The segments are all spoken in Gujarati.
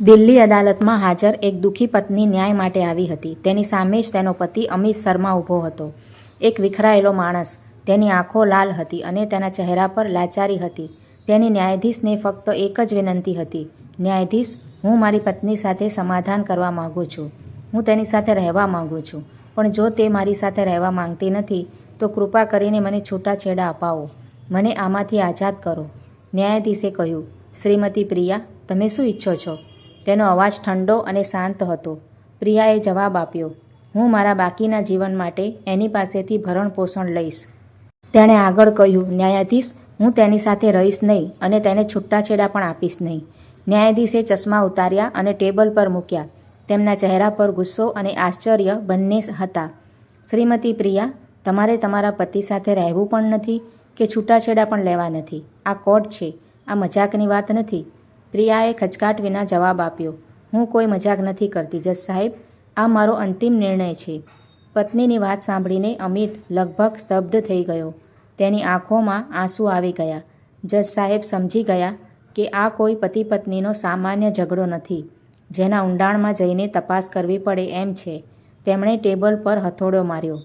દિલ્હી અદાલતમાં હાજર એક દુઃખી પત્ની ન્યાય માટે આવી હતી. તેની સામે જ તેનો પતિ અમિત શર્મા ઊભો હતો. એક વિખરાયેલો માણસ. તેની આંખો લાલ હતી અને તેના ચહેરા પર લાચારી હતી. તેની ન્યાયાધીશને ફક્ત એક જ વિનંતી હતી. ન્યાયાધીશ, હું મારી પત્ની સાથે સમાધાન કરવા માગું છું. હું તેની સાથે રહેવા માગું છું. પણ જો તે મારી સાથે રહેવા માંગતી નથી, તો કૃપા કરીને મને છૂટાછેડા અપાવો. મને આમાંથી આઝાદ કરો. ન્યાયાધીશે કહ્યું, શ્રીમતી પ્રિયા, તમે શું ઈચ્છો છો? તેનો અવાજ ઠંડો અને શાંત હતો. પ્રિયાએ જવાબ આપ્યો, હું મારા બાકીના જીવન માટે એની પાસેથી ભરણ પોષણ લઈશ. તેણે આગળ કહ્યું, ન્યાયાધીશ, હું તેની સાથે રહીશ નહીં અને તેને છૂટાછેડા પણ આપીશ નહીં. ન્યાયાધીશે ચશ્મા ઉતાર્યા અને ટેબલ પર મૂક્યા. તેમના ચહેરા પર ગુસ્સો અને આશ્ચર્ય બંને હતા. શ્રીમતી પ્રિયા, તમારે તમારા પતિ સાથે રહેવું પણ નથી કે છૂટાછેડા પણ લેવા નથી? આ કોર્ટ છે, આ મજાકની વાત નથી. પ્રિયાએ ખચકાટ વિના જવાબ આપ્યો, હું કોઈ મજાક નથી કરતી, જજ સાહેબ. આ મારો અંતિમ નિર્ણય છે. પત્નીની વાત સાંભળીને અમિત લગભગ સ્તબ્ધ થઈ ગયો. તેની આંખોમાં આંસુ આવી ગયા. જજ સાહેબ સમજી ગયા કે આ કોઈ પતિ પત્નીનો સામાન્ય ઝઘડો નથી, જેના ઊંડાણમાં જઈને તપાસ કરવી પડે એમ છે. તેમણે ટેબલ પર હથોડો માર્યો.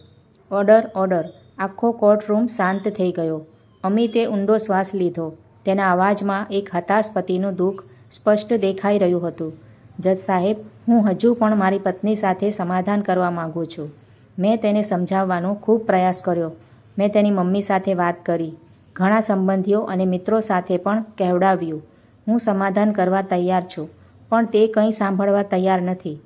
Order order. આખો કોર્ટરૂમ શાંત થઈ ગયો. અમિતે ઊંડો શ્વાસ લીધો. તેના અવાજમાં એક હતાશ પતિનું દુઃખ સ્પષ્ટ દેખાઈ રહ્યું હતું. જજ સાહેબ, હું હજુ પણ મારી પત્ની સાથે સમાધાન કરવા માગું છું. મેં તેને સમજાવવાનો ખૂબ પ્રયાસ કર્યો. મેં તેની મમ્મી સાથે વાત કરી, ઘણા સંબંધીઓ અને મિત્રો સાથે પણ કહેવડાવ્યું. હું સમાધાન કરવા તૈયાર છું, પણ તે કંઈ સાંભળવા તૈયાર નથી.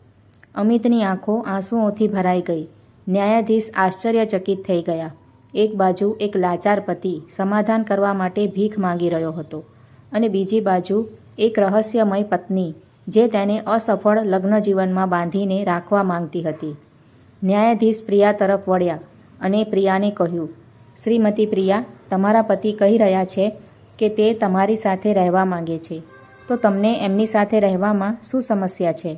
અમિતની આંખો આંસુઓથી ભરાઈ ગઈ. ન્યાયાધીશ આશ્ચર્યચકિત થઈ ગયા. એક બાજુ એક લાચાર પતિ સમાધાન કરવા માટે ભીખ માંગી રહ્યો હતો અને બીજી બાજુ એક રહસ્યમય પત્ની જે તેને અસફળ લગ્ન જીવનમાં બાંધીને રાખવા માંગતી હતી. ન્યાયાધીશ પ્રિયા તરફ વળ્યા અને પ્રિયાને કહ્યું, શ્રીમતી પ્રિયા, તમારા પતિ કહી રહ્યા છે કે તે તમારી સાથે રહેવા માંગે છે. તો તમને એમની સાથે રહેવામાં શું સમસ્યા છે?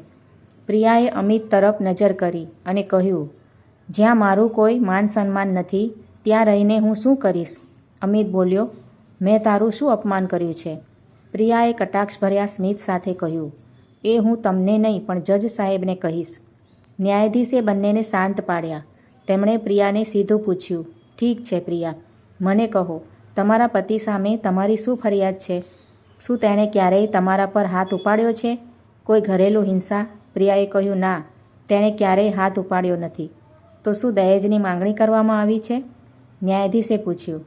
પ્રિયાએ અમિત તરફ નજર કરી અને કહ્યું, જ્યાં મારું કોઈ માન સન્માન નથી ત્યાં રહીને હું શું કરીશ? અમિત બોલ્યો, મેં તારું શું અપમાન કર્યું છે? પ્રિયાએ કટાક્ષભર્યા સ્મિત સાથે કહ્યું, એ હું તમને નહીં, પણ જજ સાહેબને કહીશ. ન્યાયાધીશે બંનેને શાંત પાડ્યા. તેમણે પ્રિયાને સીધું પૂછ્યું, ઠીક છે પ્રિયા, મને કહો, તમારા પતિ સામે તમારી શું ફરિયાદ છે? શું તેણે ક્યારેય તમારા પર હાથ ઉપાડ્યો છે? કોઈ ઘરેલું હિંસા? પ્રિયાએ કહ્યું, ના, તેણે ક્યારેય હાથ ઉપાડ્યો નથી. તો શું દહેજની માંગણી કરવામાં આવી છે? ન્યાયાધીશે પૂછ્યું,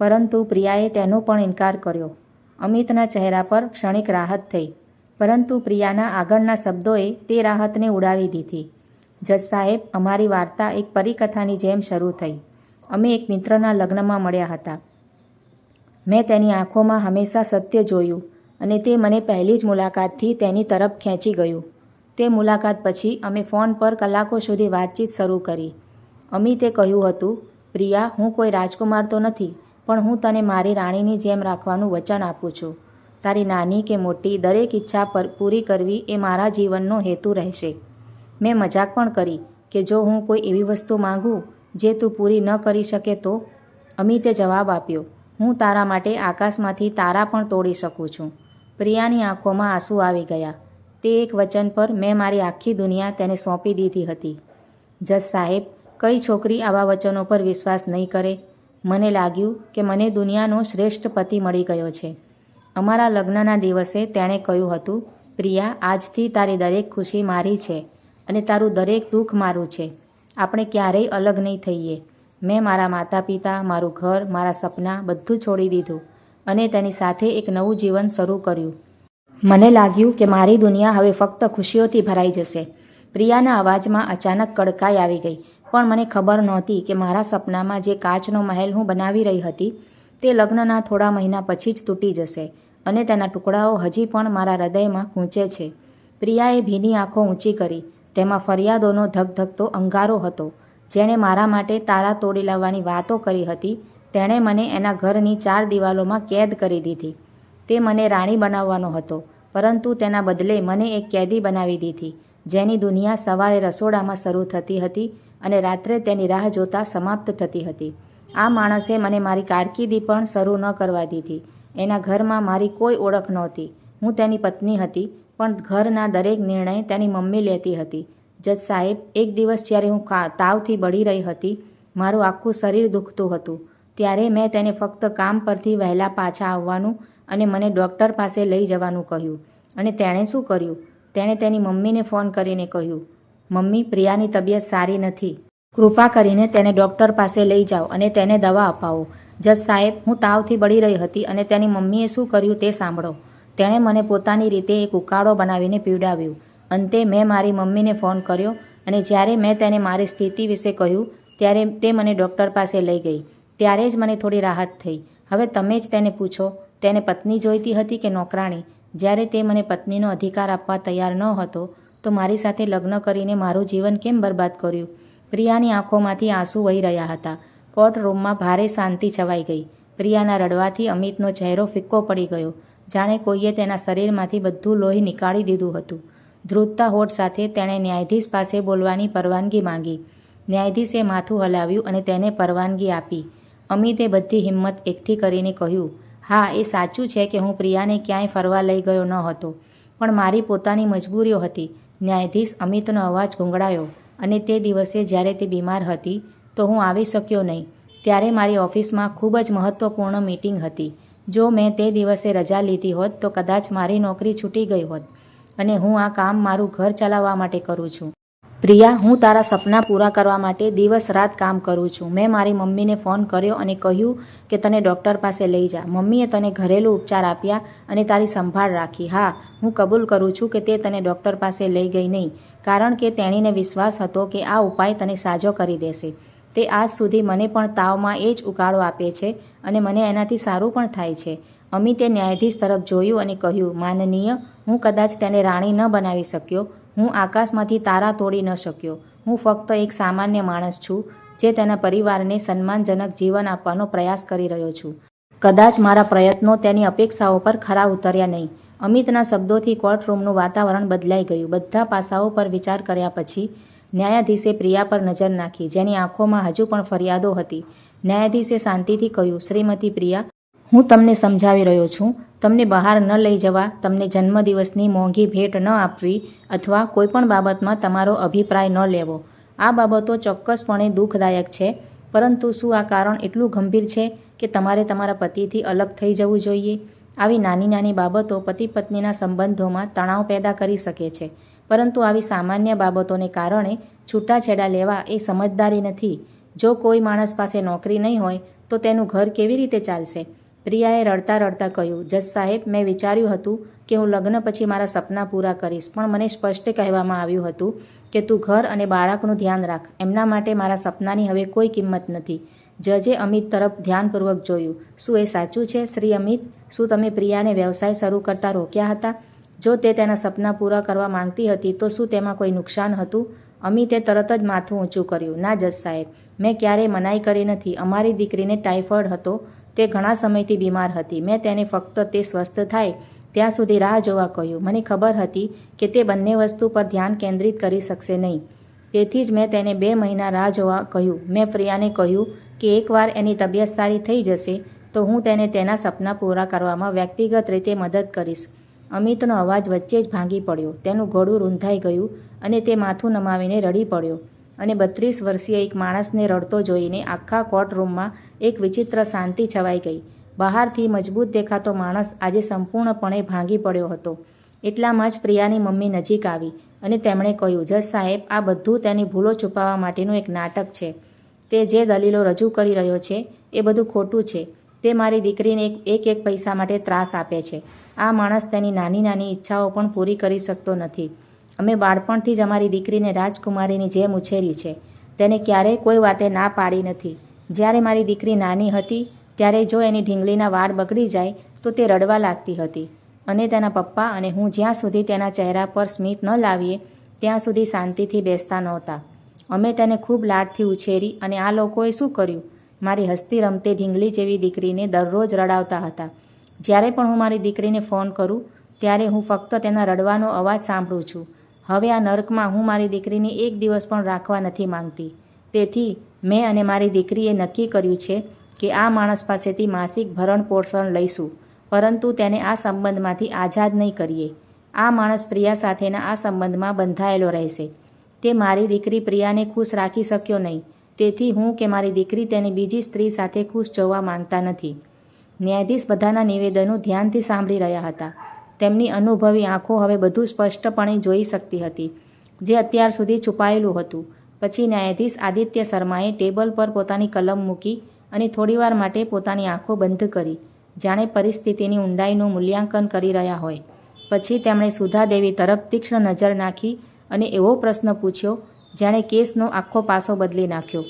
પરંતુ પ્રિયાએ તેનો પણ ઇનકાર કર્યો. અમિતના ચહેરા પર ક્ષણિક રાહત થઈ, પરંતુ પ્રિયાના આગળના શબ્દોએ તે રાહતને ઉડાવી દીધી. જજ સાહેબ, અમારી વાર્તા એક પરિકથાની જેમ શરૂ થઈ. અમે એક મિત્રના લગ્નમાં મળ્યા હતા. મેં તેની આંખોમાં હંમેશા સત્ય જોયું અને તે મને પહેલી જ મુલાકાતથી તેની તરફ ખેંચી ગયું. તે મુલાકાત પછી અમે ફોન પર કલાકો સુધી વાતચીત શરૂ કરી. અમિતે કહ્યું હતું પ્રિયા, હું કોઈ રાજકુમાર તો નથી, પણ હું તને મારી રાણીની જેમ રાખવાનું વચન આપું છું. તારી નાની કે મોટી દરેક ઈચ્છા પર પૂરી કરવી એ મારા જીવનનો હેતુ રહેશે. મેં મજાક પણ કરી કે જો હું કોઈ એવી વસ્તુ માંગું જે તું પૂરી ન કરી શકે તો? અમિતે જવાબ આપ્યો, હું તારા માટે આકાશમાંથી તારા પણ તોડી શકું છું. પ્રિયાની આંખોમાં આંસુ આવી ગયા. તે એક વચન પર મેં મારી આખી દુનિયા તેને સોંપી દીધી હતી. જજ સાહેબ કઈ છોકરી આવા વચનો પર વિશ્વાસ નહીં કરે? મને લાગ્યું કે મને દુનિયાનો શ્રેષ્ઠ પતિ મળી ગયો છે. અમારા લગ્નના દિવસે તેણે કહ્યું હતું, પ્રિયા, આજથી તારી દરેક ખુશી મારી છે અને તારું દરેક દુઃખ મારું છે. આપણે ક્યારેય અલગ નહીં થઈએ. મેં મારા માતા પિતા મારું ઘર, મારા સપના બધું છોડી દીધું અને તેની સાથે એક નવું જીવન શરૂ કર્યું. મને લાગ્યું કે મારી દુનિયા હવે ફક્ત ખુશીઓથી ભરાઈ જશે. પ્રિયાના અવાજમાં અચાનક કડકાઈ આવી ગઈ. પણ મને ખબર નહોતી કે મારા સપનામાં જે કાચનો મહેલ હું બનાવી રહી હતી, તે લગ્નના થોડા મહિના પછી જ તૂટી જશે અને તેના ટુકડાઓ હજી પણ મારા હૃદયમાં ગૂંચે છે. પ્રિયાએ ભીની આંખો ઊંચી કરી, તેમાં ફરિયાદોનો ધગધગતો અંગારો હતો. જેણે મારા માટે તારા તોડી લાવવાની વાતો કરી હતી, તેણે મને એના ઘરની ચાર દિવાલોમાં કેદ કરી દીધી. તે મને રાણી બનાવવાનો હતો, પરંતુ તેના બદલે મને એક કેદી બનાવી દીધી, જેની દુનિયા સવારે રસોડામાં શરૂ થતી હતી અને રાત્રે તેની રાહ જોતા સમાપ્ત થતી હતી. આ માણસે મને મારી કારકિર્દી પણ શરૂ ન કરવા દીધી. એના ઘરમાં મારી કોઈ ઓળખ નહોતી. હું તેની પત્ની હતી, પણ ઘરના દરેક નિર્ણય તેની મમ્મી લેતી હતી. જજ સાહેબ, એક દિવસ જ્યારે હું તાવથી બળી રહી હતી, મારું આખું શરીર દુખતું હતું. ત્યારે મેં તેને ફક્ત કામ પરથી વહેલા પાછા આવવાનું અને મને ડૉક્ટર પાસે લઈ જવાનું કહ્યું. અને તેણે શું કર્યું? તેણે તેની મમ્મીને ફોન કરીને કહ્યું મમ્મી, પ્રિયાની તબિયત સારી નથી. કૃપા કરીને તેને ડૉક્ટર પાસે લઈ જાઓ અને તેને દવા અપાવો. જજ સાહેબ, હું તાવથી બળી રહી હતી અને તેની મમ્મીએ શું કર્યું તે સાંભળો. તેણે મને પોતાની રીતે એક ઉકાળો બનાવીને પીવડાવ્યું. અંતે મેં મારી મમ્મીને ફોન કર્યો અને જ્યારે મેં તેને મારી સ્થિતિ વિશે કહ્યું, ત્યારે તે મને ડૉક્ટર પાસે લઈ ગઈ. ત્યારે જ મને થોડી રાહત થઈ. હવે તમે જ તેને પૂછો, તેને પત્ની જોઈતી હતી કે નોકરાણી? જ્યારે તે મને પત્નીનો અધિકાર આપવા તૈયાર ન હતો તો મારી સાથે લગ્ન કરીને મારું જીવન કેમ બરબાદ કર્યું? પ્રિયાની આંખોમાંથી આંસુ વહી રહ્યા હતા. કોર્ટ રૂમમાં ભારે શાંતિ છવાઈ ગઈ. પ્રિયાના રડવાથી અમિતનો ચહેરો ફિક્કો પડી ગયો. જાણે કોઈએ તેના શરીરમાંથી બધું લોહી નીકાળી દીધું હતું. ધ્રુજતા હોઠ સાથે તેણે ન્યાયાધીશ પાસે બોલવાની પરવાનગી માંગી. ન્યાયાધીશે માથું હલાવ્યું અને તેને પરવાનગી આપી. અમિતે બધી હિંમત એકઠી કરીને કહ્યું, હા, એ સાચું છે કે હું પ્રિયાને ક્યાંય ફરવા લઈ ગયો ન હતો, પણ મારી પોતાની મજબૂરીઓ હતી. ન્યાયાધીશ અમિતનો અવાજ ગુંગળાયો અને તે દિવસે જ્યારે તે બીમાર હતી તો હું આવી શક્યો નહીં. ત્યારે મારી ઓફિસમાં ખૂબ જ મહત્ત્વપૂર્ણ મીટિંગ હતી. જો મેં તે દિવસે રજા લીધી હોત તો કદાચ મારી નોકરી છૂટી ગઈ હોત અને હું આ કામ મારું ઘર ચલાવવા માટે કરું છું. પ્રિયા, હું તારા સપના પૂરા કરવા માટે દિવસ રાત કામ કરું છું. મેં મારી મમ્મીને ફોન કર્યો અને કહ્યું કે તને ડૉક્ટર પાસે લઈ જા. મમ્મીએ તને ઘરેલું ઉપચાર આપ્યા અને તારી સંભાળ રાખી. હા, હું કબૂલ કરું છું કે તે તને ડૉક્ટર પાસે લઈ ગઈ નહીં, કારણ કે તેણીને વિશ્વાસ હતો કે આ ઉપાય તને સાજો કરી દેશે. તે આજ સુધી મને પણ તાવમાં એ જ ઉકાળો આપે છે અને મને એનાથી સારું પણ થાય છે. અમિતે ન્યાયાધીશ તરફ જોયું અને કહ્યું, માનનીય, હું કદાચ તેને રાણી ન બનાવી શક્યો હું આકાશમાંથી તારા તોડી ન શક્યો. હું ફક્ત એક સામાન્ય માણસ છું, જે તેના પરિવારને સન્માનજનક જીવન આપવાનો પ્રયાસ કરી રહ્યો છું. કદાચ મારા પ્રયત્નો તેની અપેક્ષાઓ પર ખરા ઉતર્યા નહીં. અમિતના શબ્દોથી કોર્ટરૂમનું વાતાવરણ બદલાઈ ગયું. બધા પાસાઓ પર વિચાર કર્યા પછી ન્યાયાધીશે પ્રિયા પર નજર નાખી, જેની આંખોમાં હજુ પણ ફરિયાદો હતી. ન્યાયાધીશે શાંતિથી કહ્યું, શ્રીમતી પ્રિયા હું તમને સમજાવી રહ્યો છું. તમને બહાર ન લઈ જવા, તમને જન્મદિવસની મોંઘી ભેટ ન આપવી અથવા કોઈપણ બાબતમાં તમારો અભિપ્રાય ન લેવો. આ બાબતો ચોક્કસપણે દુઃખદાયક છે, પરંતુ શું આ કારણ એટલું ગંભીર છે કે તમારે તમારા પતિથી અલગ થઈ જવું જોઈએ? આવી નાની નાની બાબતો પતિ પત્નીના સંબંધોમાં તણાવ પેદા કરી શકે છે, પરંતુ આવી સામાન્ય બાબતોને કારણે છૂટાછેડા લેવા એ સમજદારી નથી. જો કોઈ માણસ પાસે નોકરી નહીં હોય, તો તેનું ઘર કેવી રીતે ચાલશે? પ્રિયાએ રડતા રડતા કહ્યું, જજ સાહેબ, મેં વિચાર્યું હતું કે હું લગ્ન પછી મારા સપના પૂરા કરીશ, પણ મને સ્પષ્ટ કહેવામાં આવ્યું હતું કે તું ઘર અને બાળકનું ધ્યાન રાખ. એમના માટે મારા સપનાની હવે કોઈ કિંમત નથી. જજે અમિત તરફ ધ્યાનપૂર્વક જોયું. શું એ સાચું છે, શ્રી અમિત? શું તમે પ્રિયાને વ્યવસાય શરૂ કરતા રોક્યા હતા? જો તે તેના સપના પૂરા કરવા માંગતી હતી, તો શું તેમાં કોઈ નુકસાન હતું? અમિતે તરત જ માથું ઊંચું કર્યું. ના જજ સાહેબ, મેં ક્યારેય મનાઈ કરી નથી. અમારી દીકરીને ટાઇફોઇડ હતો. તે ઘણા સમયથી બીમાર હતી. મેં તેને ફક્ત તે સ્વસ્થ થાય ત્યાં સુધી રાહ જોવા કહ્યું. મને ખબર હતી કે તે બંને વસ્તુ પર ધ્યાન કેન્દ્રિત કરી શકશે નહીં. તેથી જ મેં તેને બે મહિના રાહ જોવા કહ્યું. મેં પ્રિયાને કહ્યું કે એકવાર એની તબિયત સારી થઈ જશે તો હું તેને તેના સપના પૂરા કરવામાં વ્યક્તિગત રીતે મદદ કરીશ. અમિતનો અવાજ વચ્ચે જ ભાંગી પડ્યો. તેનું ઘોડું રૂંધાઈ ગયું અને તે માથું નમાવીને રડી પડ્યો. અને બત્રીસ વર્ષીય એક માણસને રડતો જોઈને આખા કોર્ટરૂમમાં એક વિચિત્ર શાંતિ છવાઈ ગઈ. બહારથી મજબૂત દેખાતો માણસ આજે સંપૂર્ણપણે ભાંગી પડ્યો હતો. એટલામાં જ પ્રિયાની મમ્મી નજીક આવી અને તેમણે કહ્યું, જજ સાહેબ, આ બધું તેની ભૂલો છુપાવવા માટેનું એક નાટક છે. તે જે દલીલો રજૂ કરી રહ્યો છે એ બધું ખોટું છે. તે મારી દીકરીને એક એક પૈસા માટે ત્રાસ આપે છે. આ માણસ તેની નાની નાની ઈચ્છાઓ પણ પૂરી કરી શકતો નથી. અમે બાળપણથી જ અમારી દીકરીને રાજકુમારીની જેમ ઉછેરી છે. તેને ક્યારેય કોઈ વાતે ના પાડી નથી. જ્યારે મારી દીકરી નાની હતી, ત્યારે જો એની ઢીંગલીના વાળ બગડી જાય, તો તે રડવા લાગતી હતી. અને તેના પપ્પા અને હું જ્યાં સુધી તેના ચહેરા પર સ્મિત ન લાવીએ, ત્યાં સુધી શાંતિથી બેસતા નહોતા. અમે તેને ખૂબ લાડથી ઉછેરી અને આ લોકોએ શું કર્યું? મારી હસતી રમતે ઢીંગલી જેવી દીકરીને દરરોજ રડાવતા હતા. જ્યારે પણ હું મારી દીકરીને ફોન કરું, ત્યારે હું ફક્ત તેના રડવાનો અવાજ સાંભળું છું. હવે આ નર્કમાં હું મારી દીકરીને એક દિવસ પણ રાખવા નથી માંગતી. તેથી મેં અને મારી દીકરીએ નક્કી કર્યું છે કે આ માણસ પાસેથી માસિક ભરણ પોષણ લઈશું, પરંતુ તેને આ સંબંધમાંથી આઝાદ નહીં કરીએ. આ માણસ પ્રિયા સાથેના આ સંબંધમાં બંધાયેલો રહેશે. તે મારી દીકરી પ્રિયાને ખુશ રાખી શક્યો નહીં. તેથી હું કે મારી દીકરી તેને બીજી સ્ત્રી સાથે ખુશ જોવા માંગતા નથી. ન્યાયાધીશ બધાના નિવેદનો ધ્યાનથી સાંભળી રહ્યા હતા. તેમની અનુભવી આંખો હવે બધું સ્પષ્ટપણે જોઈ શકતી હતી, જે અત્યાર સુધી છુપાયેલું હતું. પછી ન્યાયાધીશ આદિત્ય શર્માએ ટેબલ પર પોતાની કલમ મૂકી અને થોડીવાર માટે પોતાની આંખો બંધ કરી, જાણે પરિસ્થિતિની ઊંડાઈનું મૂલ્યાંકન કરી રહ્યા હોય. પછી તેમણે સુધાદેવી તરફ તીક્ષ્ણ નજર નાખી અને એવો પ્રશ્ન પૂછ્યો, જાણે કેસનો આખો પાસો બદલી નાખ્યો?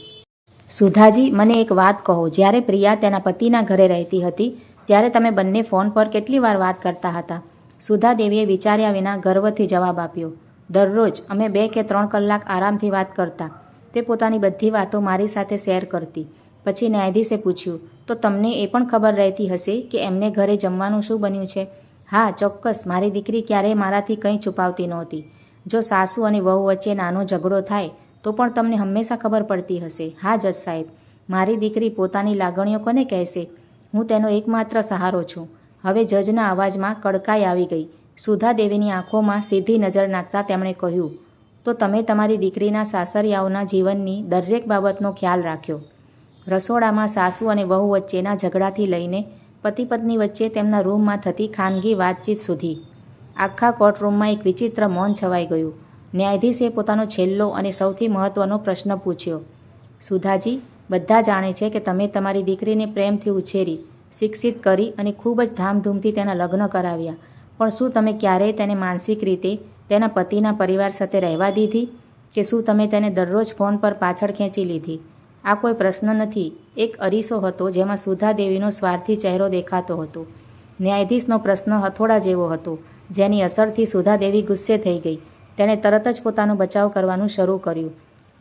સુધાજી, મને એક વાત કહો. જ્યારે પ્રિયા તેના પતિના ઘરે રહેતી હતી, ત્યારે તમે બંને ફોન પર કેટલી વાર વાત કરતા હતા? સુધાદેવીએ વિચાર્યા વિના ગર્વથી જવાબ આપ્યો, દરરોજ અમે બે કે ત્રણ કલાક આરામથી વાત કરતા. તે પોતાની બધી વાતો મારી સાથે શેર કરતી. પછી ન્યાયાધીશે પૂછ્યું, તો તમને એ પણ ખબર રહેતી હશે કે એમને ઘરે જમવાનું શું બન્યું છે? હા, ચોક્કસ, મારી દીકરી ક્યારેય મારાથી કંઈ છુપાવતી નહોતી. જો સાસુ અને વહુ વચ્ચે નાનો ઝઘડો થાય, તો પણ તમને હંમેશા ખબર પડતી હશે. હા, જજ સાહેબ, મારી દીકરી પોતાની લાગણીઓ કોને કહેશે? હું તેનો એકમાત્ર સહારો છું. હવે જજના અવાજમાં કડકાઈ આવી ગઈ. સુધાદેવીની આંખોમાં સીધી નજર નાખતા તેમણે કહ્યું, તો તમે તમારી દીકરીના સાસરિયાઓના જીવનની દરેક બાબતનો ખ્યાલ રાખ્યો. રસોડામાં સાસુ અને વહુ વચ્ચેના ઝઘડાથી લઈને પતિ પત્ની વચ્ચે તેમના રૂમમાં થતી ખાનગી વાતચીત સુધી. આખા કોર્ટરૂમમાં એક વિચિત્ર મૌન છવાઈ ગયું. ન્યાયાધીશે પોતાનો છેલ્લો અને સૌથી મહત્ત્વનો પ્રશ્ન પૂછ્યો, સુધાજી, બધા જાણે છે કે તમે તમારી દીકરીને પ્રેમથી ઉછેરી શિક્ષિત કરી અને ખૂબ જ ધામધૂમથી તેના લગ્ન કરાવ્યા. પણ શું તમે ક્યારેય તેને માનસિક રીતે તેના પતિના પરિવાર સાથે રહેવા દીધી? કે શું તમે તેને દરરોજ ફોન પર પાછળ ખેંચી લીધી? આ કોઈ પ્રશ્ન નથી. એક અરીસો હતો જેમાં સુધાદેવીનો સ્વાર્થી ચહેરો દેખાતો હતો. ન્યાયાધીશનો પ્રશ્ન હથોડા જેવો હતો, જેની અસરથી સુધાદેવી ગુસ્સે થઈ ગઈ. તેણે તરત જ પોતાનો બચાવ કરવાનું શરૂ કર્યું.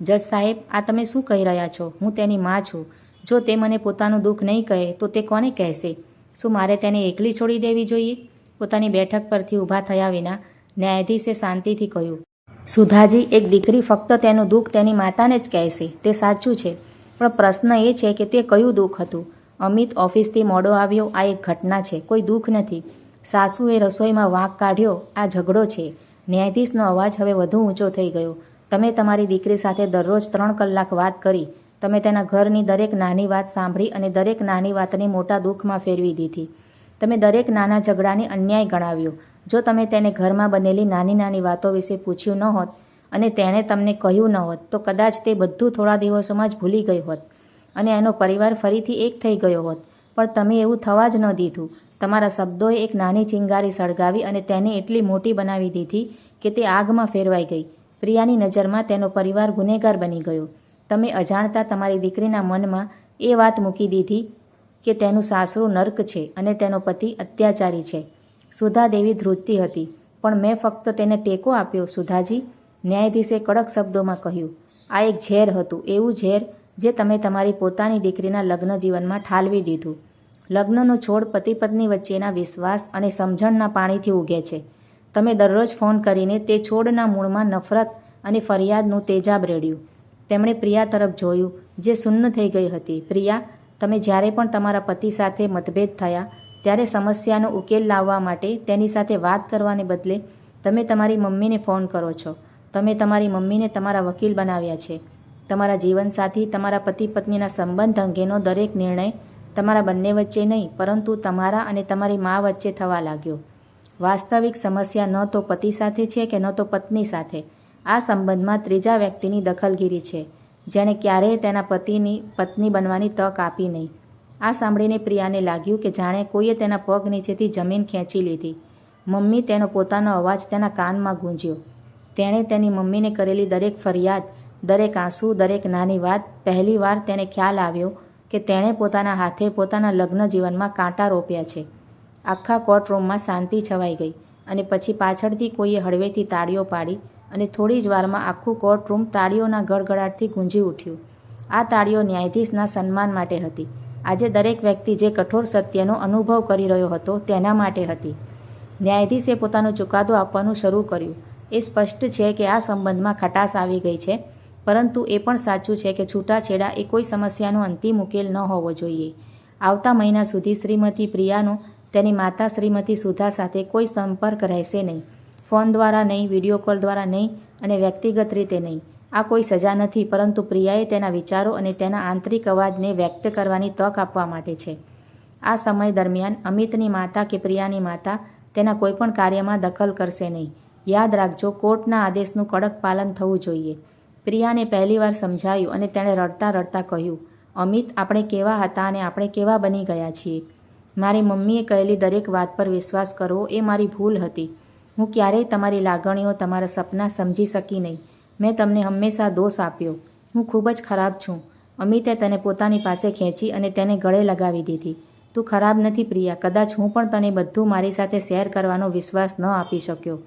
જજ સાહેબ, આ તમે શું કહી રહ્યા છો? હું તેની માં છું. જો તે મને પોતાનું દુઃખ નહીં કહે, તો તે કોને કહેશે? શું મારે તેને એકલી છોડી દેવી જોઈએ? પોતાની બેઠક પરથી ઊભા થયા વિના ન્યાયાધીશે શાંતિથી કહ્યું, સુધાજી, એક દીકરી ફક્ત તેનું દુઃખ તેની માતાને જ કહેશે. તે સાચું છે. પણ પ્રશ્ન એ છે કે તે કયું દુઃખ હતું? અમિત ઓફિસથી મોડો આવ્યો. આ એક ઘટના છે. કોઈ દુઃખ નથી. સાસુએ રસોઈમાં વાંક કાઢ્યો. આ ઝઘડો છે. ન્યાયાધીશનો અવાજ હવે વધુ ઊંચો થઈ ગયો. તમે તમારી દીકરી સાથે દરરોજ ત્રણ કલાક વાત કરી. તમે તેના ઘરની દરેક નાની વાત સાંભળી અને દરેક નાની વાતને મોટા દુઃખમાં ફેરવી દીધી. તમે દરેક નાના ઝઘડાને અન્યાય ગણાવ્યો. જો તમે તેને ઘરમાં બનેલી નાની નાની વાતો વિશે પૂછ્યું ન હોત અને તેણે તમને કહ્યું ન હોત, તો કદાચ તે બધું થોડા દિવસોમાં જ ભૂલી ગઈ હોત અને એનો પરિવાર ફરીથી એક થઈ ગયો હોત. પણ તમે એવું થવા જ ન દીધું. તમારા શબ્દોએ એક નાની ચિંગારી સળગાવી અને તેને એટલી મોટી બનાવી દીધી કે તે આગમાં ફેરવાઈ ગઈ. પ્રિયાની નજરમાં તેનો પરિવાર ગુનેગાર બની ગયો. તમે અજાણતા તમારી દીકરીના મનમાં એ વાત મૂકી દીધી કે તેનું સાસરું નર્ક છે અને તેનો પતિ અત્યાચારી છે. સુધા દેવી ધ્રુજતી હતી, પણ મેં ફક્ત તેને ટેકો આપ્યો, સુધાજી, ન્યાયાધીશે કડક શબ્દોમાં કહ્યું, આ એક ઝેર હતું, એવું ઝેર જે તમે તમારી પોતાની દીકરીના લગ્ન જીવનમાં ઠાલવી દીધું. લગ્નનો છોડ પતિ પત્ની વચ્ચેના વિશ્વાસ અને સમજણના પાણીથી ઉગે છે. તમે દરરોજ ફોન કરીને તે છોડના મૂળમાં નફરત અને ફરિયાદનું તેજાબ રેડ્યું. તેમણે પ્રિયા તરફ જોયું, જે સુન્ન થઈ ગઈ હતી. પ્રિયા, તમે જ્યારે પણ તમારા પતિ સાથે મતભેદ થયા, ત્યારે સમસ્યાનો ઉકેલ લાવવા માટે તેની સાથે વાત કરવાને બદલે તમે તમારી મમ્મીને ફોન કરો છો. તમે તમારી મમ્મીને તમારા વકીલ બનાવ્યા છે. તમારા જીવનસાથી, તમારા પતિ પત્નીના સંબંધ અંગેનો દરેક નિર્ણય તમારા બંને વચ્ચે નહીં, પરંતુ તમારા અને તમારી મા વચ્ચે થવા લાગ્યો. વાસ્તવિક સમસ્યા ન તો પતિ સાથે છે કે ન તો પત્ની સાથે. આ સંબંધમાં ત્રીજા વ્યક્તિની દખલગીરી છે, જેણે ક્યારેય તેના પતિની, પત્ની બનવાની તક આપી નહીં. આ સાંભળીને પ્રિયાને લાગ્યું કે જાણે કોઈએ તેના પગ નીચેથી જમીન ખેંચી લીધી. મમ્મી તેનો પોતાનો અવાજ તેના કાનમાં ગૂંજ્યો. તેણે તેની મમ્મીને કરેલી દરેક ફરિયાદ, દરેક આંસુ, દરેક નાની વાત પહેલીવાર તેને ખ્યાલ આવ્યો કે તેણે પોતાના હાથે પોતાના લગ્ન જીવનમાં કાંટા રોપ્યા છે. આખા કોર્ટરૂમમાં શાંતિ છવાઈ ગઈ અને પછી પાછળથી કોઈએ હળવેથી તાળીઓ પાડી અને થોડી જ વારમાં આખું કોર્ટરૂમ તાળીઓના ગડગડાટથી ગુંજી ઉઠ્યું. આ તાળીઓ ન્યાયાધીશના સન્માન માટે હતી. આજે દરેક વ્યક્તિ જે કઠોર સત્યનો અનુભવ કરી રહ્યો હતો તેના માટે હતી. ન્યાયાધીશે પોતાનો ચુકાદો આપવાનું શરૂ કર્યું. એ સ્પષ્ટ છે કે આ સંબંધમાં ખટાશ આવી ગઈ છે, પરંતુ એ પણ સાચું છે કે છૂટાછેડા એ કોઈ સમસ્યાનો અંતિમ ઉકેલ ન હોવો જોઈએ. આવતા મહિના સુધી શ્રીમતી પ્રિયાનો તેની માતા શ્રીમતી સુધા સાથે કોઈ સંપર્ક રહેશે નહીં. ફોન દ્વારા નહીં, વીડિયો કોલ દ્વારા નહીં અને વ્યક્તિગત રીતે નહીં. આ કોઈ સજા નથી, પરંતુ પ્રિયાએ તેના વિચારો અને તેના આંતરિક અવાજને વ્યક્ત કરવાની તક આપવા માટે છે. આ સમય દરમિયાન અમિતની માતા કે પ્રિયાની માતા તેના કોઈપણ કાર્યમાં દખલ કરશે નહીં. યાદ રાખજો, કોર્ટના આદેશનું કડક પાલન થવું જોઈએ. પ્રિયાને પહેલીવાર સમજાયું અને તેણે રડતા રડતા કહ્યું, અમિત, આપણે કેવા હતા અને આપણે કેવા બની ગયા છીએ? મારી મમ્મીએ કહેલી દરેક વાત પર વિશ્વાસ કરવો એ મારી ભૂલ હતી. હું ક્યારેય તમારી લાગણીઓ તમારા સપના સમજી શકી નહીં. મેં તમને હંમેશા દોષ આપ્યો. હું ખૂબ જ ખરાબ છું. અમિતે તને પોતાની પાસે ખેંચી અને તેને ગળે લગાવી દીધી. તું ખરાબ નથી પ્રિયા. કદાચ હું પણ તને બધું મારી સાથે શેર કરવાનો વિશ્વાસ ન આપી શક્યો.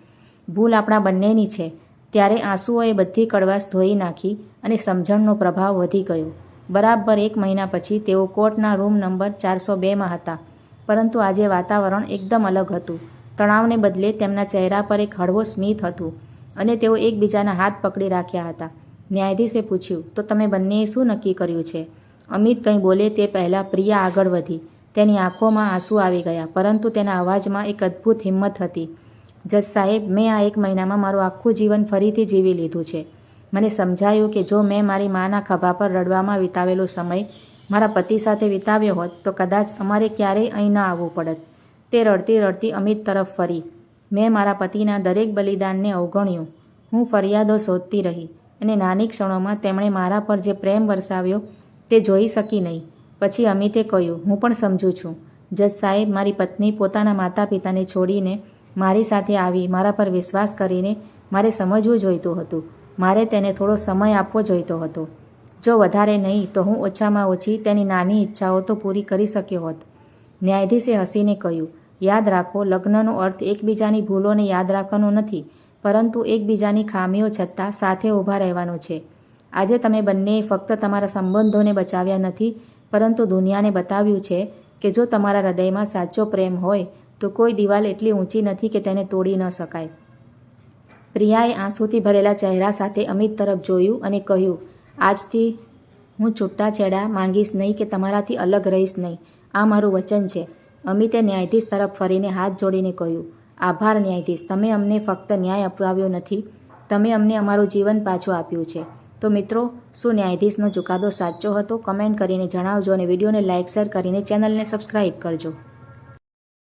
ભૂલ આપણા બંનેની છે. ત્યારે આંસુઓએ બધી કડવાશ ધોઈ નાખી અને સમજણનો પ્રભાવ વધી ગયો. બરાબર એક મહિના પછી તેઓ કોર્ટના રૂમ નંબર ચારસો બેમાં હતા. પરંતુ આજે વાતાવરણ એકદમ અલગ હતું. તણાવને બદલે તેમના ચહેરા પર એક હળવો સ્મિત હતું અને તેઓ એકબીજાના હાથ પકડી રાખ્યા હતા. ન્યાયાધીશે પૂછ્યું, તો તમે બંનેએ શું નક્કી કર્યું છે? અમિત કંઈ બોલે તે પહેલાં પ્રિયા આગળ વધી. તેની આંખોમાં આંસુ આવી ગયા, પરંતુ તેના અવાજમાં એક અદ્ભુત હિંમત હતી. જજ સાહેબ, મેં આ એક મહિનામાં મારું આખું જીવન ફરીથી જીવી લીધું છે. મને સમજાયું કે જો મેં મારી માના ખભા પર રડવામાં વિતાવેલો સમય મારા પતિ સાથે વિતાવ્યો હોત, તો કદાચ અમારે ક્યારેય અહીં ન આવવું પડત. તે રડતી રડતી અમિત તરફ ફરી. મેં મારા પતિના દરેક બલિદાનને અવગણ્યું. હું ફરિયાદો શોધતી રહી અને નાની ક્ષણોમાં તેમણે મારા પર જે પ્રેમ વરસાવ્યો તે જોઈ શકી નહીં. પછી અમિતે કહ્યું, હું પણ સમજું છું. જજ સાહેબ મારી પત્ની પોતાના માતા પિતાને છોડીને મારી સાથે આવી, મારા પર વિશ્વાસ કરીને મારે સમજવું જોઈતું હતું. મારે તેને થોડો સમય આપવો જોઈતો હતો. જો વધારે નહીં, તો હું ઓછામાં ઓછી તેની નાની ઈચ્છાઓ તો પૂરી કરી શક્યો હોત. ન્યાયાધીશે હસીને કહ્યું યાદ રાખો, લગ્નનો અર્થ એકબીજાની ભૂલોને યાદ રાખવાનો નથી, પરંતુ એકબીજાની ખામીઓ છતાં સાથે ઊભા રહેવાનો છે. આજે તમે બંનેએ ફક્ત તમારા સંબંધોને બચાવ્યા નથી, પરંતુ દુનિયાને બતાવ્યું છે કે જો તમારા હૃદયમાં સાચો પ્રેમ હોય, તો કોઈ દિવાલ એટલી ઊંચી નથી કે તેને તોડી ન શકાય. પ્રિયાએ આંસુથી ભરેલા ચહેરા સાથે અમિત તરફ જોયું અને કહ્યું, આજથી હું છૂટાછેડા માંગીશ નહીં કે તમારાથી અલગ રહીશ નહીં. આ મારું વચન છે. અમિતે ન્યાયાધીશ તરફ ફરીને હાથ જોડીને કહ્યું, આભાર ન્યાયાધીશ, તમે અમને ફક્ત ન્યાય અપાવ્યો નથી, તમે અમને અમારું જીવન પાછું આપ્યું છે. તો મિત્રો, શું ન્યાયાધીશનો ચુકાદો સાચો હતો? કમેન્ટ કરીને જણાવજો અને વિડીયોને લાઇક, શેર કરીને ચેનલને સબસ્ક્રાઈબ કરજો.